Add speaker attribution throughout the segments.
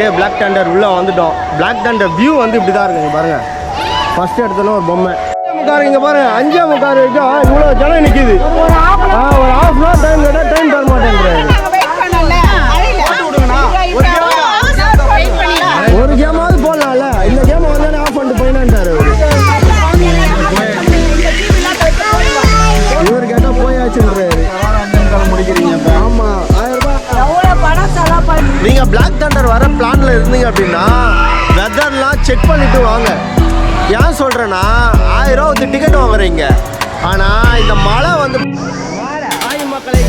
Speaker 1: காட்டிட்டு பிளாக் டண்டர் உள்ளே வந்துட்டோம். பிளாக் டண்டர் வியூ வந்து இப்படி தான் இருக்குங்க பாருங்க. ஃபர்ஸ்ட் இடத்துல ஒரு பொம்மை. முக்காரு இங்கே பாருங்க அஞ்சே முக்காரு வரைக்கும் இவ்வளோ ஜனம் நிற்கிது ஆ ஒரு ஹாஃப் அன் டைம் கேட்டால் டைம் தர மாட்டேங்கிறாரு ரூபாய் நீங்க பிளாக் தண்டர் வர பிளான்ல இருந்தீங்க அப்படின்னா வெதர்லாம் செக் பண்ணிட்டு வாங்க. ஏன் சொல்றேன்னா ஆயிரம் ரூபா வந்து டிக்கெட் வாங்குறீங்க. ஆனா இந்த மழை வந்து மக்களே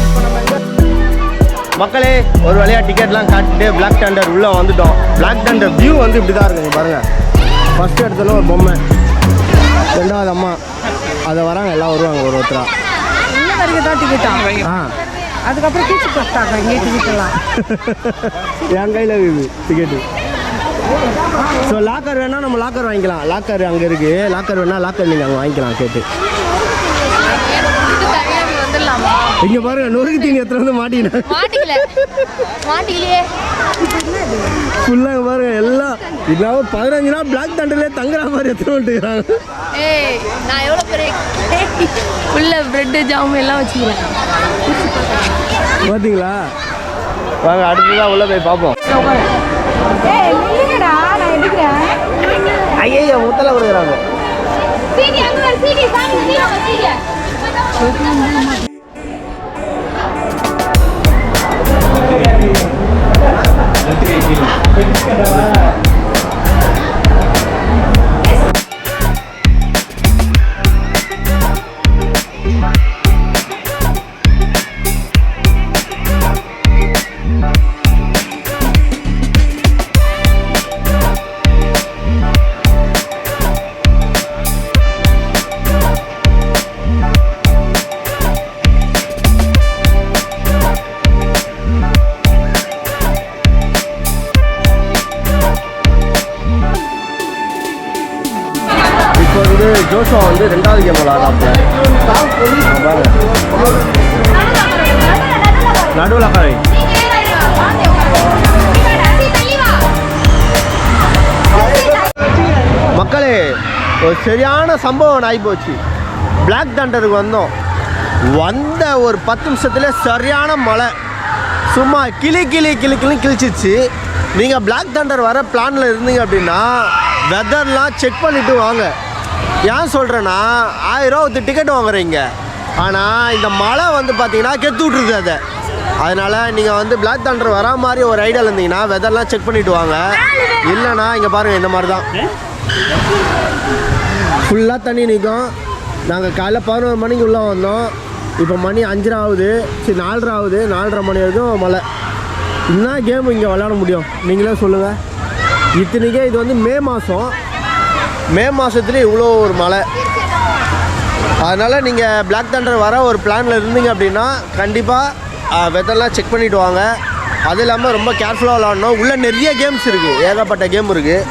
Speaker 1: மக்களே ஒரு வழியா டிக்கெட்லாம் காட்டிட்டு பிளாக் டண்டர் உள்ளே வந்துட்டோம். பிளாக் டண்டர் வியூ வந்து இப்படி தான் இருக்குங்க பாருங்க. ஃபர்ஸ்ட் இடத்துல ஒரு பொம்மை. ரெண்டாவது அம்மா. அதை வராங்க எல்லாம் வருவாங்க ஒரு ஒருத்தரா.
Speaker 2: இன்னும் வரைக்கும் தான் டிக்கெட்டா
Speaker 1: ஆ.
Speaker 2: அதுக்கப்புறம் கீச்சு போட்டாங்க இங்கே டிக்கெட்டெல்லாம்
Speaker 1: என் கையில் இருக்குது டிக்கெட்டு ஸோ லாக்கர் வேணால் நம்ம லாக்கர் வாங்கிக்கலாம். லாக்கர் அங்கே இருக்குது லாக்கர் வேணால் லாக்கர் நீங்கள் அங்கே வாங்கிக்கலாம் கேட்டு. இங்கே பாருங்க நொறுக்கு தீனி எத்தனை வந்து மாட்டிக்கினேன்
Speaker 3: மாட்டிக்கல. மாட்டிக்கலையே.
Speaker 1: ஃபுல்லாக பாருங்க எல்லாம் இல்லாமல் பதினஞ்சு நாள் பிளாக் தண்டர்லேயே தங்குற மாதிரி எத்தனை வந்துட்டுக்கிறாங்க.
Speaker 3: ஏய் நான் எவ்வளோ பெரிய உள்ள பிரெட்டு ஜாம் எல்லாம் வச்சுக்கிறேன்.
Speaker 1: பார்த்தீங்களா வாங்க அடுத்ததான் உள்ளே போய் பார்ப்போம். ஐயோ முத்தலை கொடுக்குறாங்க.
Speaker 3: சீடி அங்க வர சீடி சாமி
Speaker 1: சரியான சம்பவம் ஆகிப்போச்சு பிளாக் தண்டருக்கு வந்தோம். வந்த ஒரு பத்து நிமிஷத்தில் சரியான மழை. சும்மா கிளி கிளி கிளி கிளி கிழிச்சிச்சு நீங்கள் பிளாக் தண்டர் வர பிளானில் இருந்தீங்க அப்படின்னா வெதர்லாம் செக் பண்ணிவிட்டு வாங்க. ஏன் சொல்கிறேன்னா ஆயிரம் ரூபா டிக்கெட் வாங்குறீங்க. ஆனால் இந்த மழை வந்து பார்த்தீங்கன்னா கெத்து விட்ருது அதை. அதனால் நீங்கள் வந்து பிளாக் தண்டர் வரா மாதிரி ஒரு ஐடியாவில் இருந்தீங்கன்னா வெதர்லாம் செக் பண்ணிவிட்டு வாங்க. இல்லைன்னா இங்கே பாருங்கள் இந்த மாதிரி தான் ஃபுல்லாக தண்ணி நிற்கும் நாங்கள் காலைல பதினோரு மணிக்கு உள்ளே வந்தோம். இப்போ மணி அஞ்சரை ஆகுது. சரி நாலரை ஆகுது. நாலரை மணி வரைக்கும் மழை. என்ன கேம் இங்கே விளையாட முடியும்? நீங்களே சொல்லுங்கள் இத்தனைக்கே இது வந்து மே மாதம் மே மாதத்துல இவ்வளோ ஒரு மழை. அதனால் நீங்கள் பிளாக் தண்டர் வர ஒரு பிளானில் இருந்தீங்க அப்படின்னா கண்டிப்பாக வெதர்லாம் செக் பண்ணிவிட்டு வாங்க. அது இல்லாமல் ரொம்ப கேர்ஃபுல்லாக விளாடணும் உள்ளே நிறைய கேம்ஸ் இருக்குது ஏகப்பட்ட கேம் இருக்குது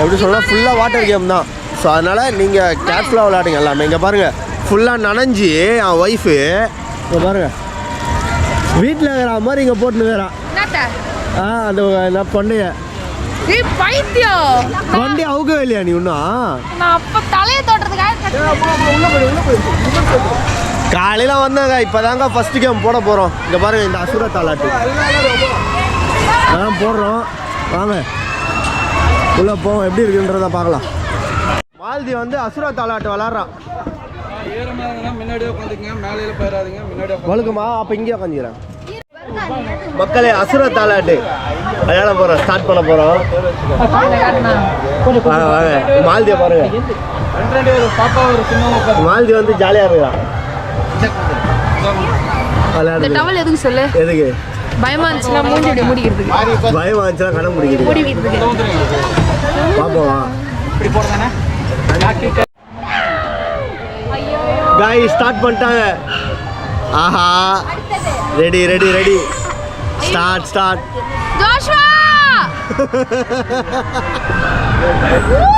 Speaker 1: எப்படி சொல்லலாம் ஃபுல்லாக வாட்டர் கேம் தான். ஸோ அதனால் நீங்கள் கேர்ஃபுல்லாக விளாடுங்க எல்லாமே. இங்கே பாருங்கள் ஃபுல்லாக நனைஞ்சி என் ஒய்ஃபு இங்கே பாருங்கள் வீட்டில் இருக்கிற மாதிரி இங்கே போட்டுன்னு வேறான் ஆ அந்த நான்
Speaker 3: பைத்தியம்
Speaker 1: வண்டி அவுக்கவே இல்லையா நீ இன்னும் காலையில் வந்தாங்க இப்போ தாங்க ஃபஸ்ட்டு கேம் போட போகிறோம் இங்கே பாருங்க இந்த அசுர தாலாட்டு. அதான் போடுறோம். வாங்க. உள்ளே போவோம். எப்படி இருக்குன்றத பார்க்கலாம். மாலதி வந்து அசுர தாலாட்டு விளாட்றான்.
Speaker 4: முன்னாடியே உட்காந்துங்க மேலையில போயிடாதீங்க முன்னாடியே உட்காந்து
Speaker 1: வழுக்குமா? அப்போ இங்கே உட்காந்துக்கிறேன் மக்களே அசுர தாலாட்டு விளையாட போகிறோம் ஸ்டார்ட் பண்ண போகிறோம் வாங்க வாங்க மாலதியை பாருங்க. மாலதி வந்து ஜாலியாக விளையாடுது.
Speaker 3: டவல் எதுக்கு சொல்லு?
Speaker 1: எதுக்கு?
Speaker 3: பயமா இருந்துச்சுன்னா மூஞ்சி மூடிக்கிறதுக்கு.
Speaker 1: பயம் வந்துச்சுன்னா கடன் முடிக்கிறது பார்ப்போம்
Speaker 4: இப்படி போடுறானே
Speaker 1: காய் ஸ்டார்ட் பண்ணிட்டாங்க ஆஹா ready ready ready start start
Speaker 3: Joshua Joshua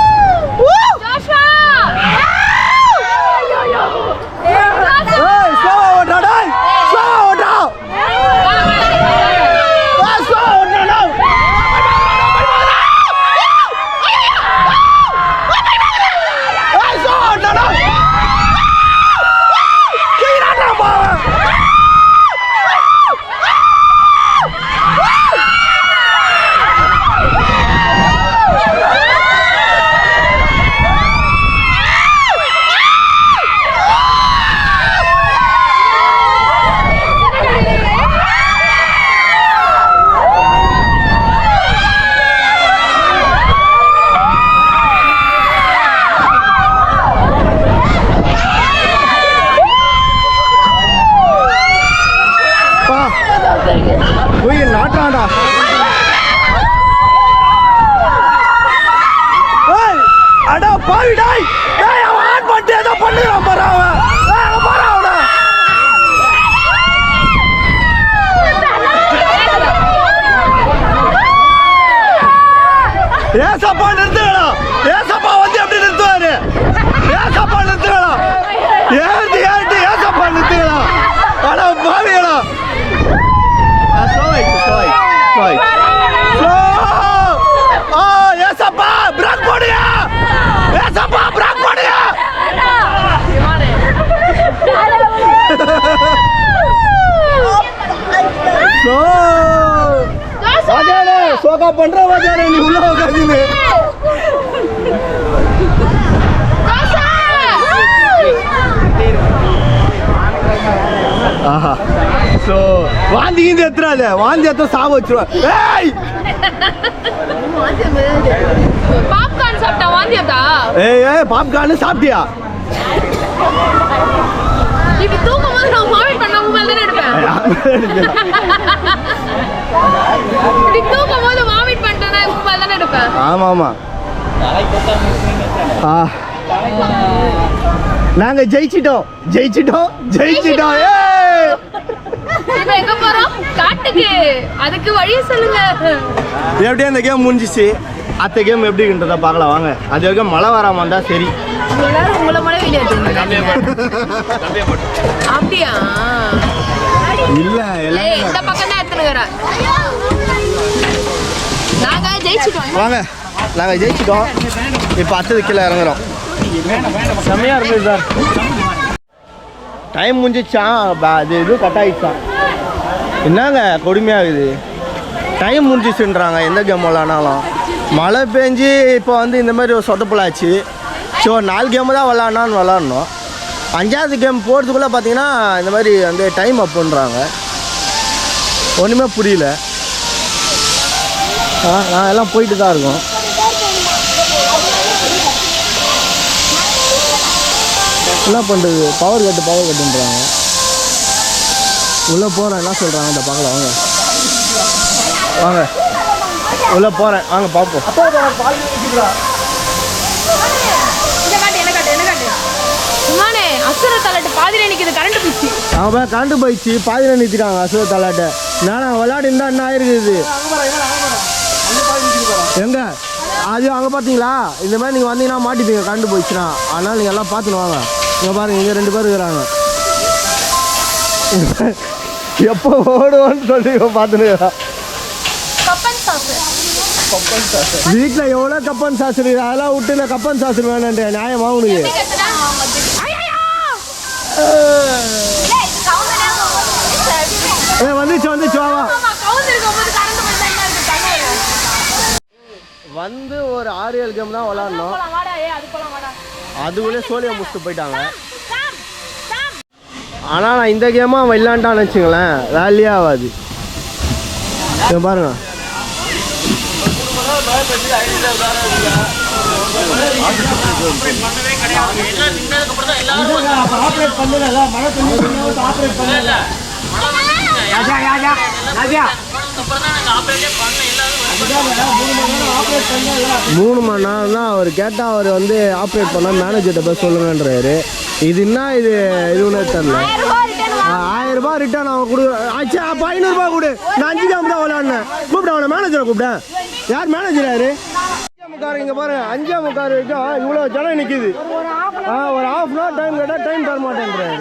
Speaker 1: பாவி டாய் டேய் அவன் ஆன் பண்ணிட்டு ஏதோ பண்ணுறான் பாரு அவன். அவன் பாரு அவனை. ஏசப்பா நிறுத்து. சோகா பண்ற வாஜாரே நீ உள்ள உட்காந்து ஆஹா. ஸோ வாந்தி கீந்தி எத்துறாத வாந்தி எத்த சாவ வச்சிருவா. ஏய்!
Speaker 3: பாப்கார்ன் சாப்பிட்டா வாந்தியாத்தா
Speaker 1: ஏய் ஏய் பாப்கார்னு சாப்பிட்டியா?
Speaker 3: இப்படி தூக்கும் போது நான் வாமிட் பண்ண உங்க மேல தானே எடுப்பேன் இப்படி தூக்கும் போது வாமிட் பண்ணிட்டேன்னா உங்க மேல தானே எடுப்பேன்
Speaker 1: ஆமா ஆமா ஆ. நாங்க ஜெயிச்சிட்டோம். ஜெயிச்சிட்டோம். ஜெயிச்சிட்டோம்.
Speaker 3: எங்க போறோம்? காட்டுக்கு. அதுக்கு வழி சொல்லுங்க.
Speaker 1: எப்படியே அந்த கேம் முடிஞ்சிச்சு. அத்த கேம் எப்படின்றத பார்க்கலாம். வாங்க. அது வரைக்கும் மழை வராம இருந்தா சரி.
Speaker 3: எல்லாரும் உங்களை மழை வெளியே அப்படியா?
Speaker 1: இல்ல
Speaker 3: இந்த பக்கம் தான்
Speaker 1: வாங்க நாங்க ஜெயிச்சிட்டோம். இப்போ அடுத்தது கீழே இறங்குறோம். செம்மையா இருந்தது சார் டைம் முடிஞ்சிச்சான் ப- அது இது கட் ஆயிடுச்சான் என்னங்க கொடுமையாகுது டைம் முடிஞ்சிச்சுன்றாங்க எந்த கேம் விளாட்னாலும் மழை பெஞ்சு இப்போ வந்து இந்த மாதிரி ஒரு சொதப்பலாச்சு. ஸோ நாலு கேமு தான் விளாட்னான்னு விளாட்ணும் அஞ்சாவது கேம் போகிறதுக்குள்ளே பார்த்தீங்கன்னா இந்த மாதிரி வந்து டைம் அப்புன்றாங்க ஒன்றுமே புரியல. நான் எல்லாம் போயிட்டு தான் இருக்கோம். என்ன பண்ணுறது பவர் கட்டு பவர் கட்டுன்றாங்க உள்ளே போகிறேன் என்ன சொல்கிறாங்க இந்த பார்க்கலாம் வாங்க. வாங்க. உள்ளே போகிறேன் வாங்க பார்ப்போம்.
Speaker 3: அசுர தலட்டு பாதியில நிக்குது கரண்ட் பிச்சு.
Speaker 1: அவன் கரண்ட் போயிடுச்சு பாதியில் நிறுத்திட்டாங்க அசுர தலாட்ட. நான் விளையாடி இருந்தா என்ன ஆயிருக்குது? எங்க? அது அங்கே பார்த்தீங்களா இந்த மாதிரி நீங்கள் வந்தீங்கன்னா மாட்டிப்பீங்க கரண்ட் போயிடுச்சுன்னா. அதனால் நீங்கள் எல்லாம் பார்த்துன்னு வாங்க. இங்கே பாருங்க இங்கே ரெண்டு பேர் இருக்கிறாங்க. எப்போ ஓடுவோன்னு சொல்லி பார்த்துன்னு வீட்டில் எவ்வளோ கப்பன் சாஸ்திரி அதெல்லாம் விட்டு நான் கப்பன் சாஸ்திரி வேணான்றேன் நியாயமா உனக்கு வந்துச்சு வந்துச்சு வந்து ஒரு ஆறு ஏழு கேம் தான் விளாட்னோம். அதுக்குள்ளே சோழியை முடிச்சுட்டு போயிட்டாங்க. ஆனால் நான் இந்த கேமாக விளாண்டான்னு வச்சுங்களேன் வேலையே ஆகாது. மூணு மணி நேரம் தான் அவர் கேட்டால் அவர் வந்து ஆப்ரேட் பண்ணால் மேனேஜர்கிட்ட போய் சொல்லுங்கன்றாரு. இது என்ன இது? இதுன்னு தெரியல ஆயிரம் ரூபாய் ரிட்டர்ன் அவன் கொடு. ஆச்சா அப்போ ஐநூறுரூபா கொடு. நான் அஞ்சு கேம் தான் விளாட்னேன் கூப்பிட அவனை மேனேஜரை கூப்பிட்டேன் யார் மேனேஜர் யாரு? முக்கார் இங்கே பாருங்க. அஞ்சே முக்கார் வரைக்கும் இவ்வளோ ஜனம் நிற்கிது ஆ ஒரு ஹாஃப் அன் ஹவர் டைம் கேட்டால் டைம் தர மாட்டேன்றாரு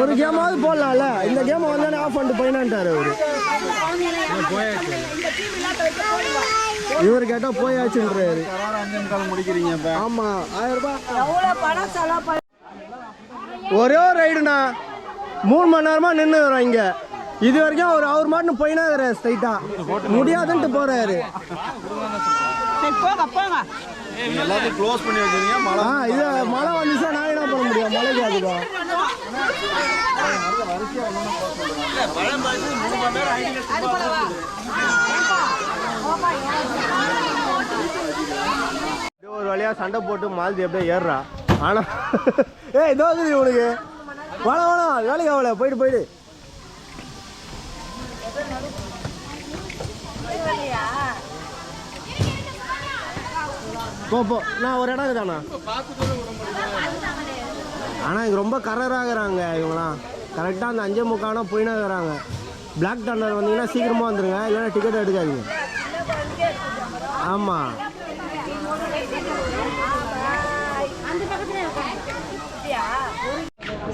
Speaker 1: ஒரு கேமாவது போடலாம்ல. இந்த கேம் வந்தானே ஆஃப் பண்ணிட்டு போயினான்ட்டாரு அவரு. இவர் கேட்டா போயாச்சுன்றாரு.
Speaker 4: முடிக்கிறீங்க
Speaker 1: ஆமா ஆயிரம் ரூபாய். ஒரே ஒரு ரைடுண்ணா. மூணு மணி நேரமா நின்று இங்க. இது வரைக்கும் அவர் அவர் மாட்டுன்னு போயினா ஸ்ட்ரைட்டா முடியாதுன்ட்டு போறாரு.
Speaker 4: எல்லாத்தையும் க்ளோஸ் பண்ணி வச்சிருக்கீங்க. மழை
Speaker 1: ஆ இது மழை வந்துச்சா நான் என்ன பண்ண முடியும்? மழைக்கு அதுதான் இது ஒரு வழியா சண்டை போட்டு மாலதி அப்படியே ஏறுறா. ஆனா ஏய் இதோ உனக்கு வேணாம் வேணாம் வேலைக்கு ஆகல. போயிட்டு போயிடு. போ போ. நான் ஒரு இடம் இருக்குதாண்ணா? ஆனால் இங்கே ரொம்ப கரராகிறாங்க இவங்களாம் கரெக்டாக அந்த அஞ்சே முக்கானா போயினா இருக்கிறாங்க பிளாக் தண்டர் வந்தீங்கன்னா சீக்கிரமாக வந்துடுங்க இல்லைன்னா டிக்கெட் எடுக்காதீங்க. ஆமாம்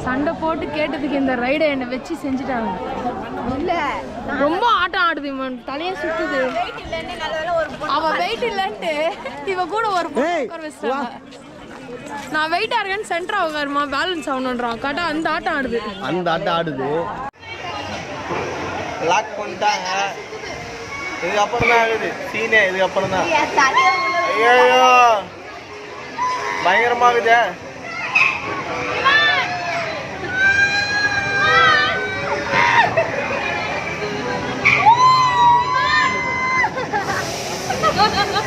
Speaker 3: சண்டை போட்டு கேட்டதுக்கு இந்த ரைடை என்னை வச்சு செஞ்சுட்டாங்க.
Speaker 2: இல்ல
Speaker 3: ரொம்ப ஆட்டம் ஆடுது இவன் தலையை சுத்துது. அவ வெயிட் இல்லைன்ட்டு இவ கூட ஒரு நான் வெயிட்டா இருக்கேன்னு சென்டரா உட்காருமா பேலன்ஸ் ஆகணுன்றான் கரெக்டா அந்த ஆட்டம் ஆடுது.
Speaker 1: அந்த ஆட்டம் ஆடுது.
Speaker 5: லாக் பண்ணிட்டாங்க. இதுக்கப்புறம் தான் ஆகுது சீனே இதுக்கப்புறம் தான் ஐயோ பயங்கரமாகுதே. பெட்டுது.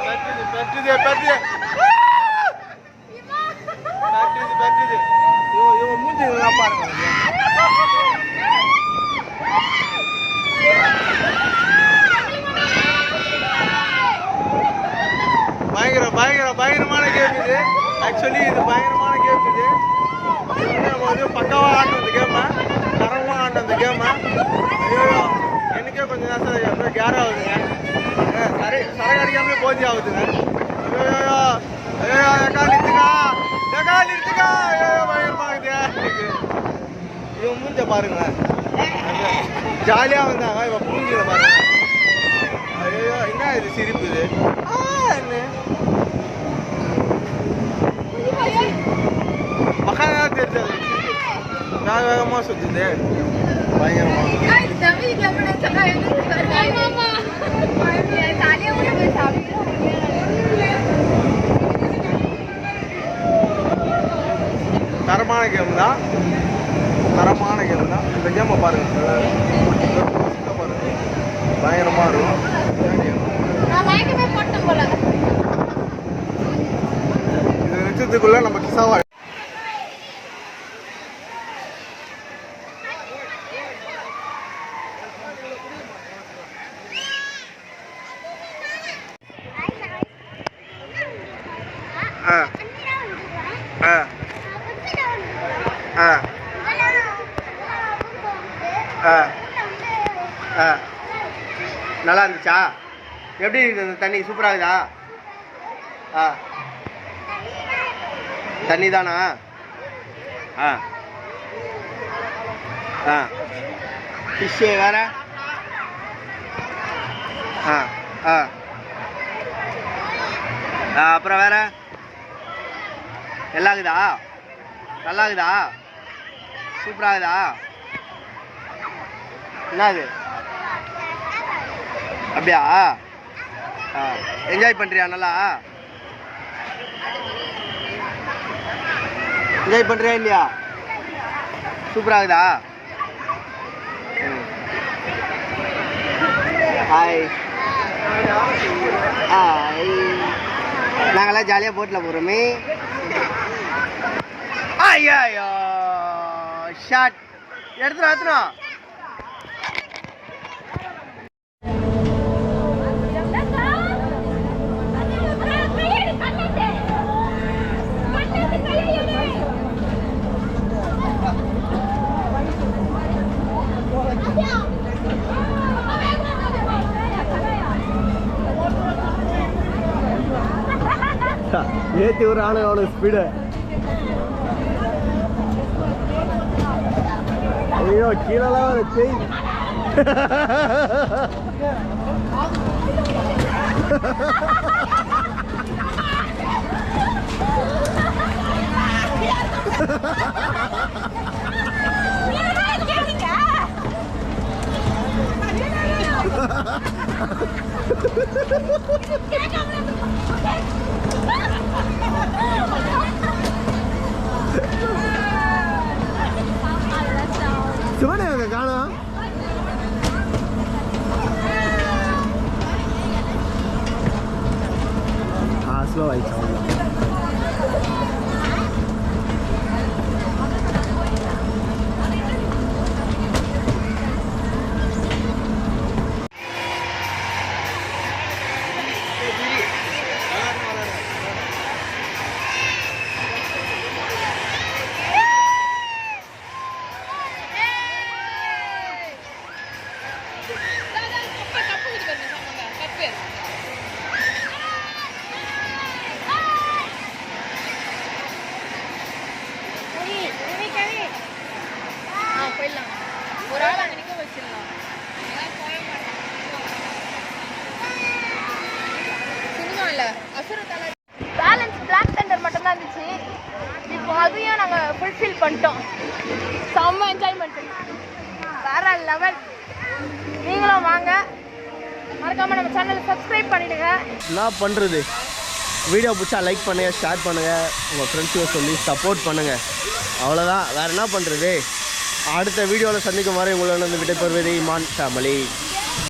Speaker 5: பெட்டுது, பெட்டுது, பெட்டுது. பெட்டுது, பெட்டுது. இவன் இவன் மூஞ்சி பயங்கர பயங்கர பயங்கரமான கேம் இது ஆக்சுவலி இது பயங்கரமான கேம் இது வந்து பக்காவாக கேமை தரமாக கேமை ஐயோ எனக்கே கொஞ்சம் நேரம் எப்போ கேர் ஆகுதுங்க. ஏ, சரி சரக்கு அடிக்காமலே போதி ஆகுதுங்க. ஐயோ ஐயோ எக்கா நிறுத்துக்கா எக்கா நிறுத்துக்கா ஐயோ பயங்கரமாகுது இவன் மூஞ்ச பாருங்க. ஜாலியாக வந்தாங்க இவன் மூஞ்சில பாருங்க. ஐயோ என்ன இது சிரிப்பு இது? ஆ, என்ன? தெரிஞ்சது. வேக வேகமாக சுற்றுது பயங்கரமாக தரமான கேம் தான். தரமான கேம் தான். இந்த கேமை பாருங்க. சுத்த பாருங்க பயங்கரமா இருக்கும் இது நிச்சயத்துக்குள்ள நம்ம கிசாவா ஆ ஆ ஆ ஆ ஆ நல்லா இருந்துச்சா எப்படி இருக்குது தண்ணி சூப்பராக இருக்குதா ஆ. தண்ணி தானா ஆ. ஆ. ஃபிஷ்ஷு வேற? ஆ ஆ. ஆ அப்புறம் வேற? நல்லா இருக்குதா நல்லா இருக்குதா சூப்பராக இருக்குதா என்னது? அப்படியா? என்ஜாய் பண்ணுறியா நல்லா? என்ஜாய் பண்ணுறியா இல்லையா? சூப்பராகுதா ம். ஹாய் ஹாய் நாங்களாம் ஜாலியாக போட்டில் போகிறோமே ஐயோ ஷாட் எடுத்துரும் எடுத்துரும்
Speaker 1: ஏற்றி ஒரு ஆளு அவனுக்கு ஸ்பீடு ஐயோ கீழெல்லாம் ஒரு செய்
Speaker 3: ha! பேலன்ஸ் பிளாக் தண்டர் மட்டும்தான் இருந்துச்சு. இப்போ அதையும் நாங்கள் ஃபுல்ஃபில் பண்ணிட்டோம். செம்ம என்ஜாய்மெண்ட் வேற லெவல் நீங்களும் வாங்க. மறக்காம நம்ம சேனலை சப்ஸ்கிரைப் பண்ணிடுங்க.
Speaker 1: என்ன பண்ணுறது வீடியோ பிடிச்சா லைக் பண்ணுங்கள் ஷேர் பண்ணுங்கள் உங்கள் ஃப்ரெண்ட்ஸுக்கு சொல்லி சப்போர்ட் பண்ணுங்கள் அவ்வளோதான் வேறு என்ன பண்ணுறது அடுத்த வீடியோவில் சந்திக்கும் வரை உங்களை வந்து விடைபெறுவது இமான் ஃபேமிலி